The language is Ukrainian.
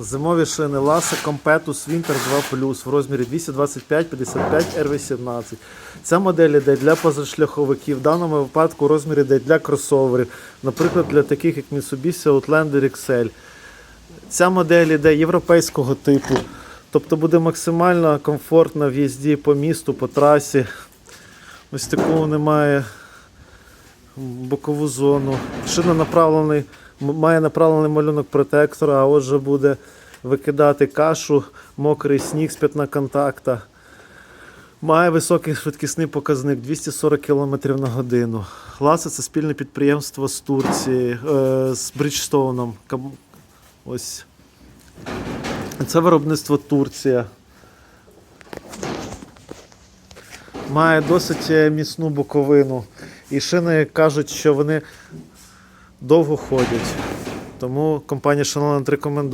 Зимові шини Ласа Компетус Winter 2 в розмірі 225 55 R18. Ця модель йде для позашляховиків, в даному випадку у розмірі йде для кросоверів, наприклад, для таких як Mitsubishi Outlander XL. Ця модель йде європейського типу, тобто буде максимально комфортно в їзді по місту, по трасі. Ось такого немає бокову зону. Шина направлений, має направлений малюнок протектора, а отже буде викидати кашу, мокрий сніг з п'ятна контакта. Має високий швидкісний показник 240 км на годину. Ласа це спільне підприємство з Турції, е, з Бриджстоуном. Кам- Ось. Це виробництво Турція. Має досить е, міцну боковину. І шини кажуть, що вони довго ходять. Тому компанія Шаноланд рекомендує.